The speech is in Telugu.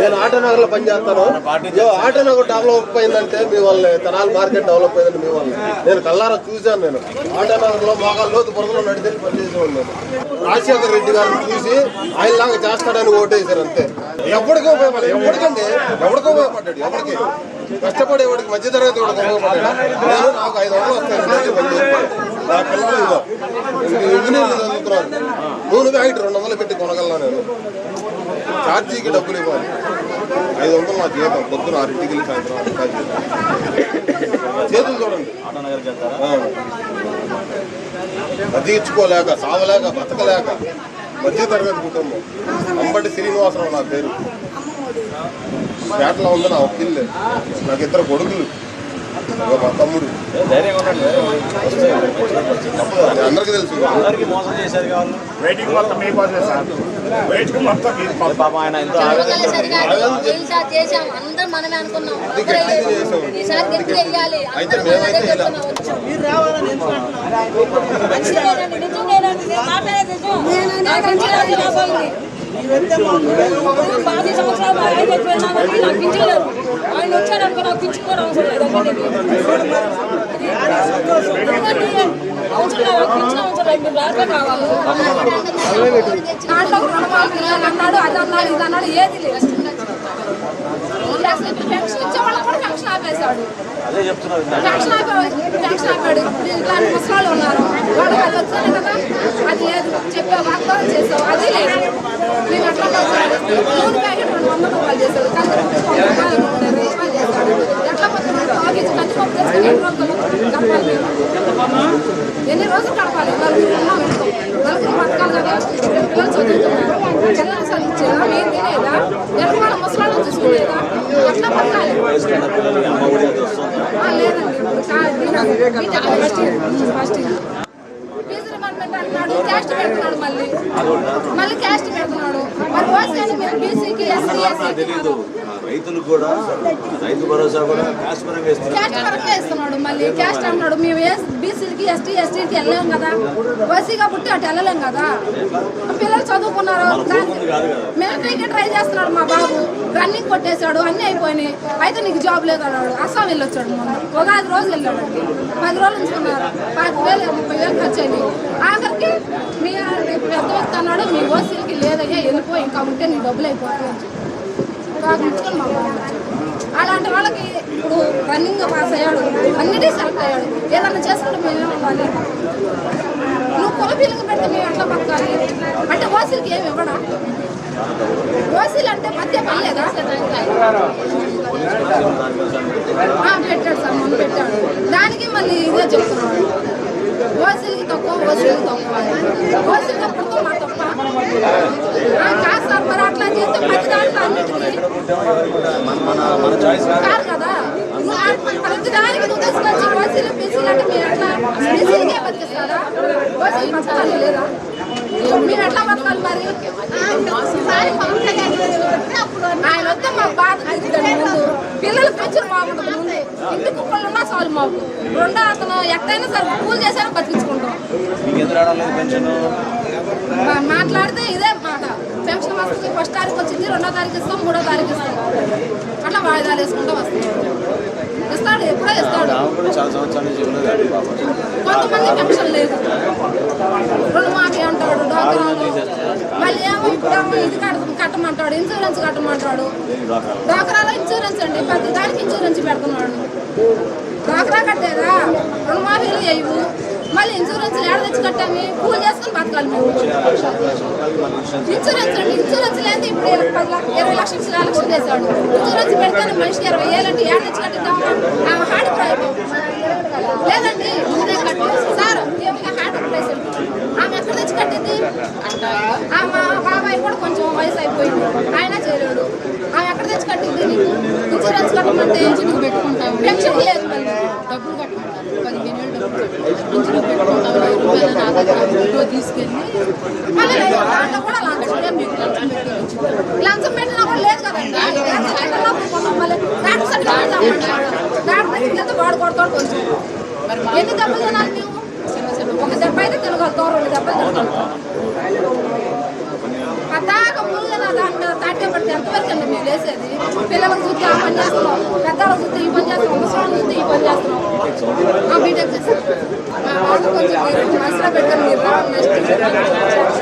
నేను ఆటోనగర్లో పనిచేస్తాను ఆటోనగర్ డెవలప్ అయిందంటే మీ వల్లే తెనాలి మార్కెట్ డెవలప్ అయిందంటే మీ వల్ల నేను కల్లారా చూశాను నేను. ఆటోనగర్లో మోకాల లోతు బురదలో నడిచి పనిచేసేవాడు నేను. రాజశేఖర రెడ్డి గారిని చూసి ఆయన లాగా చేస్తాడని ఓటేశారు అంతే. ఎప్పటికీ ఉపయోగపడదు ఎప్పటికండి? ఎవరికి ఉపయోగపడ్డాడు. ఎవరికి కష్టపడేవాడికి మధ్య తరగతి వాడికి ఉపయోగపడ్డాడు. నాకు ఐదు వందలు వస్తాయి. నా పిల్లలు ఇంజనీర్లు చదువుతున్నారు. నూనె ప్యాకెట్ రెండు వందలు పెట్టి కొనగలను నేను. ఛార్జీకి డబ్బులు ఇవ్వాలి. ఐదు వందలు నా జీతం పొద్దున ఆరింటికి వెళ్ళి సాయంత్రం. చేతులు చూడండి. బతికించుకోలేక సావలేక బతకలేక మధ్య తరగతి కుటుంబం. అంబటి శ్రీనివాసరావు నా పేరు. పేటలో ఉంది నా ఒక్కిల్లే నాకు ఇద్దరు కొడుకులు. తమ్ముడు అందరికీ తెలుసు అందరికీ మోసం చేశారు కావాలి వెయిటింగ్ మొత్తం సార్ వెయిటింగ్ మొత్తం పాప ఆయన ఎంతో చేశాం మనమే అనుకున్నాం ఈసారి గట్టి అయితే మేమైతే నేను మాట్లాడేది నిజం. పాతి సంవత్సరాలు మా ఆయన కానీ నాకు పింఛన్ లేదు. ఆయన వచ్చాడు అనుకో నాకు కూడా అవసరం లేదు అందుకే. అవసరం లేదు, నాకు పింఛన్ అవసరం లేదు, మీరు రాత్రే కావాలి. దాంట్లో రుణమాఫీ అన్నాడు అది అన్నాడు ఇది అన్నాడు ఏది లేదు. పెన్షన్ ఇచ్చే వాళ్ళకి కూడా పెన్షన్ ఆపేశాడు. పెన్షన్ పెన్షన్ ఆపాడు. ముసలాళ్ళు ఉన్నారు. వాళ్ళకి అది వచ్చాను కదా అది లేదు. చెప్పే వాగ్దానం చేసావు అది లేదు. నేను అట్లా బతకాలి? నూనె ప్యాకెట్ రెండు వందల రూపాయలు చేశాడు. కందిపప్పు వంద రూపాయలు చేశాడు. ఎట్లా కందిపప్పు చేసుకుని ఎన్ని రోజులు గడపాలి. ఎన్ని రోజులు గడపాలి? నలుగురు ఉన్నాం ఇంట్లో. నలుగురు బతకాలి కదా. పిల్లలు చదువుతున్నారు. పిల్లలు చదివించేదా ఏం తినేదా? ఎట్లా వాళ్ళ ముసలాళ్ళని చూసుకునేదా ఎట్లా బతకాలి? లేదండి. ఫస్ట్ ఫస్ట్ అంటున్నాడు క్యాస్ట్ పెడుతున్నాడు మళ్ళీ. మళ్ళీ క్యాస్ట్ పెడుతున్నాడు. మరి ఓసీని మేము బీసీకి ఎస్సీ రైతులు కూడా రైతు భరోసా కూడా క్యాష్ పరంగా ఇస్తున్నారు క్యాస్ట్ వరకే ఇస్తున్నాడు మళ్ళీ. క్యాస్ట్ అన్నాడు మేము బీసీకి ఎస్టీ ఎస్టీకి వెళ్ళలేం కదా. ఓసీ కాబట్టి అటు వెళ్ళలేం కదా. పిల్లలు చదువుకున్నారు మిలిటరీకి ట్రై చేస్తున్నాడు మా బాబు. రన్నింగ్ కొట్టేశాడు అన్నీ అయిపోయినాయి. అయితే నీకు జాబ్ లేదు అన్నాడు. అస్సాం వెళ్ళొచ్చాడు మొన్న. ఉగాది రోజు వెళ్ళాడు పది రోజులు ఉంచుకున్నారు. ఉంటే నీ డబ్బులు అయిపోతాయి అని చెప్పి. బాగా మా బాబు అలాంటి వాళ్ళకి ఇప్పుడు రన్నింగ్ పాస్ అయ్యాడు. అన్నిటి సెలెక్ట్ అయ్యాడు. ఏదన్నా చేసుకుంటే మేమే ఉండాలి నువ్వు కుల పిల్లలు పెడితే మేము ఎట్లా బతకాలి? అంటే ఓసీలకి ఏమి ఇవ్వడా? ఓసీలు అంటే మధ్య పని లేదా పెట్టాడు సార్ మొన్న పెట్టాడు. దానికి మళ్ళీ ఇదే చెప్తున్నాడు. ఓసీలకి తక్కువ ఓసీలకి తక్కువ ఓసీలకి అప్పుడు మా తప్ప ఆ, కాదు సార్ మరి అట్లా చేస్తే ప్రతి దాంట్లో అన్నిటికీ కాదు కదా? ప్రతి దానికి నువ్వు తీసుకొచ్చి ఓసీలు బీసీలు అంటే మీరు అట్లా బీసీలకే బతికిస్తారా ఓసీలు బతకాలి లేదా? మీరు ఎట్లా బతకాలి మరి ఆయన వస్తే మాకు బాధ తీరుతుంది ముందు పిల్లలు పెంచిన బాగుంటుంది ముందు ఇంటి కుప్పలు ఉన్నా చాలు మాకు రెండో అతను ఎక్కడైనా సరే పూలు చేసాను బతికించుకుంటాం మాట్లాడితే ఇదే మాట పెన్షన్ వస్తుంది ఫస్ట్ తారీఖు వచ్చింది రెండో తారీఖు ఇస్తాం మూడో తారీఖు ఇస్తాం అట్లా వాయిదాలు వేసుకుంటూ వస్తాం ఇస్తాడు ఎప్పుడో ఇస్తాడు కొంతమంది పెన్షన్ లేదు రుణమాఫీ అంటాడు డోకరాలు మళ్ళీ ఏమో ఇప్పుడేమో ఇది కట్ట కట్టమంటాడు ఇన్సూరెన్స్ కట్టమంటాడు డాక్రాలో ఇన్సూరెన్స్ అండి ప్రతి దానికి ఇన్సూరెన్స్ పెడుతున్నాడు. డాక్రా కట్టేదా? రుణమాఫీలు చేయవు. మళ్ళీ ఇన్సూరెన్స్ ఏడ తెచ్చి కట్టాము పూజ చేసుకుని బతకాలి మేము. ఇన్సూరెన్స్ అండి ఇన్సూరెన్స్ లేదు ఇప్పుడు ఇరవై పది లక్ష- ఇరవై లక్షలు సెలక్షన్ చేశాడు ఇన్సూరెన్స్ పెడితే మనిషికి ఇరవై ఏళ్ళంటే ఏడ తెచ్చి కట్టిద్దామా ఆమె హార్ట్ ప్రాబ్లం. లేదండి ముందే కట్టి సార్ ఏమైనా హార్ట్ పేషెంట్ ఆమె ఎక్కడ తెచ్చి కట్టింది ఆ మా బాబాయ్ కూడా కొంచెం వయసు అయిపోయింది ఆయన చేయలేడు ఆమె ఎక్కడ తెచ్చి కట్టింది నీకు ఇన్సూరెన్స్ కట్టమంటే ఇంటికి పెట్టుకుంటాం? పెన్షన్ లేదు మళ్ళీ డబ్బులు కట్టమంటారు పదిహేను డబ్బులు కట్టాలి. ఇంటికి పెట్టుకుంటాం. వెయ్యి రూపాయలు నా దగ్గర తీసుకెళ్ళి మళ్ళీ దాంట్లో కూడా లంచం మీకు లంచం పెట్టి లంచం పెట్టినా కూడా లేదు కదండి మళ్ళీ డాక్టర్ డాక్టర్ వాడు కొడతాడు కొంచెం. ఎన్ని దెబ్బలు తినాలి మేము ఒక దెబ్బ అయితే తినగలుగుతాం రెండు దెబ్బలు తినగలుగుతాం దాకా మునిగదా దాంట్లో తాట్యం పడితే ఎంతవరకు అండి మీరు వేసేది? పిల్లలకు చూస్తే ఆ పని చేస్తున్నాం. పెద్దలకు చూస్తే ఈ పని చేస్తున్నాం. ముసలి చూస్తే ఈ పని చేస్తున్నాం. బీటెక్ చేస్తాం కొంచెం మనసులో పెట్టండి మీరు నెక్స్ట్